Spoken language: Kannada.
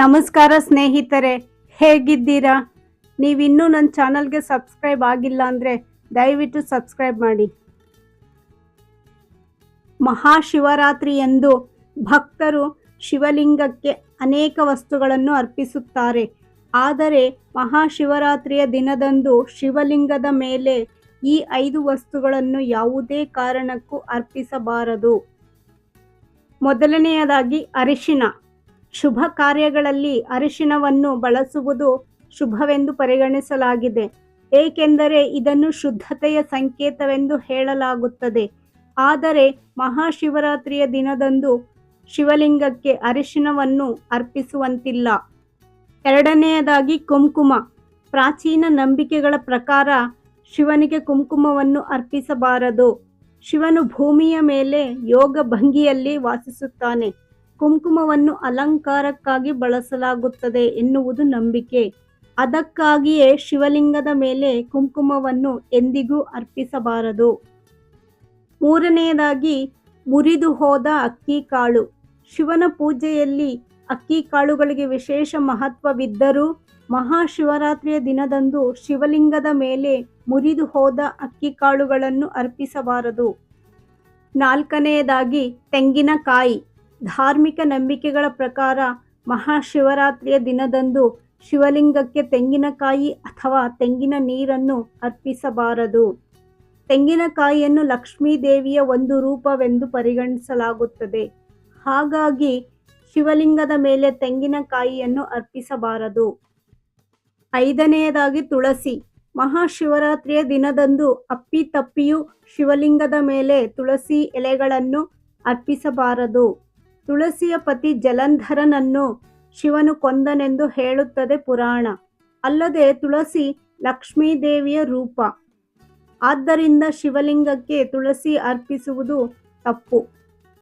ನಮಸ್ಕಾರ ಸ್ನೇಹಿತರೆ, ಹೇಗಿದ್ದೀರಾ? ನೀವಿನ್ನೂ ನನ್ನ ಚಾನಲ್ಗೆ ಸಬ್ಸ್ಕ್ರೈಬ್ ಆಗಿಲ್ಲ ಅಂದರೆ ದಯವಿಟ್ಟು ಸಬ್ಸ್ಕ್ರೈಬ್ ಮಾಡಿ. ಮಹಾಶಿವರಾತ್ರಿ ಎಂದು ಭಕ್ತರು ಶಿವಲಿಂಗಕ್ಕೆ ಅನೇಕ ವಸ್ತುಗಳನ್ನು ಅರ್ಪಿಸುತ್ತಾರೆ. ಆದರೆ ಮಹಾಶಿವರಾತ್ರಿಯ ದಿನದಂದು ಶಿವಲಿಂಗದ ಮೇಲೆ ಈ ಐದು ವಸ್ತುಗಳನ್ನು ಯಾವುದೇ ಕಾರಣಕ್ಕೂ ಅರ್ಪಿಸಬಾರದು. ಮೊದಲನೆಯದಾಗಿ ಅರಿಶಿನ. ಶುಭ ಕಾರ್ಯಗಳಲ್ಲಿ ಅರಿಶಿನವನ್ನು ಬಳಸುವುದು ಶುಭವೆಂದು ಪರಿಗಣಿಸಲಾಗಿದೆ. ಏಕೆಂದರೆ ಇದನ್ನು ಶುದ್ಧತೆಯ ಸಂಕೇತವೆಂದು ಹೇಳಲಾಗುತ್ತದೆ. ಆದರೆ ಮಹಾಶಿವರಾತ್ರಿಯ ದಿನದಂದು ಶಿವಲಿಂಗಕ್ಕೆ ಅರಿಶಿನವನ್ನು ಅರ್ಪಿಸುವಂತಿಲ್ಲ. ಎರಡನೆಯದಾಗಿ ಕುಂಕುಮ. ಪ್ರಾಚೀನ ನಂಬಿಕೆಗಳ ಪ್ರಕಾರ ಶಿವನಿಗೆ ಕುಂಕುಮವನ್ನು ಅರ್ಪಿಸಬಾರದು. ಶಿವನು ಭೂಮಿಯ ಮೇಲೆ ಯೋಗ ಭಂಗಿಯಲ್ಲಿ ವಾಸಿಸುತ್ತಾನೆ. ಕುಂಕುಮವನ್ನು ಅಲಂಕಾರಕ್ಕಾಗಿ ಬಳಸಲಾಗುತ್ತದೆ ಎನ್ನುವುದು ನಂಬಿಕೆ. ಅದಕ್ಕಾಗಿಯೇ ಶಿವಲಿಂಗದ ಮೇಲೆ ಕುಂಕುಮವನ್ನು ಎಂದಿಗೂ ಅರ್ಪಿಸಬಾರದು. ಮೂರನೆಯದಾಗಿ, ಮುರಿದು ಹೋದ ಅಕ್ಕಿ ಕಾಳು. ಶಿವನ ಪೂಜೆಯಲ್ಲಿ ಅಕ್ಕಿ ಕಾಳುಗಳಿಗೆ ವಿಶೇಷ ಮಹತ್ವವಿದ್ದರೂ ಮಹಾಶಿವರಾತ್ರಿಯ ದಿನದಂದು ಶಿವಲಿಂಗದ ಮೇಲೆ ಮುರಿದು ಹೋದ ಅಕ್ಕಿ ಕಾಳುಗಳನ್ನು ಅರ್ಪಿಸಬಾರದು. ನಾಲ್ಕನೆಯದಾಗಿ, ತೆಂಗಿನಕಾಯಿ. ಧಾರ್ಮಿಕ ನಂಬಿಕೆಗಳ ಪ್ರಕಾರ ಮಹಾಶಿವರಾತ್ರಿಯ ದಿನದಂದು ಶಿವಲಿಂಗಕ್ಕೆ ತೆಂಗಿನಕಾಯಿ ಅಥವಾ ತೆಂಗಿನ ನೀರನ್ನು ಅರ್ಪಿಸಬಾರದು. ತೆಂಗಿನಕಾಯಿಯನ್ನು ಲಕ್ಷ್ಮೀ ದೇವಿಯ ಒಂದು ರೂಪವೆಂದು ಪರಿಗಣಿಸಲಾಗುತ್ತದೆ. ಹಾಗಾಗಿ ಶಿವಲಿಂಗದ ಮೇಲೆ ತೆಂಗಿನಕಾಯಿಯನ್ನು ಅರ್ಪಿಸಬಾರದು. ಐದನೆಯದಾಗಿ ತುಳಸಿ. ಮಹಾಶಿವರಾತ್ರಿಯ ದಿನದಂದು ಅಪ್ಪಿ ತಪ್ಪಿಯೂ ಶಿವಲಿಂಗದ ಮೇಲೆ ತುಳಸಿ ಎಲೆಗಳನ್ನು ಅರ್ಪಿಸಬಾರದು. ತುಳಸಿಯ ಪತಿ ಜಲಂಧರನನ್ನು ಶಿವನು ಕೊಂದನೆಂದು ಹೇಳುತ್ತದೆ ಪುರಾಣ. ಅಲ್ಲದೆ ತುಳಸಿ ಲಕ್ಷ್ಮೀದೇವಿಯ ರೂಪ. ಆದ್ದರಿಂದ ಶಿವಲಿಂಗಕ್ಕೆ ತುಳಸಿ ಅರ್ಪಿಸುವುದು ತಪ್ಪು.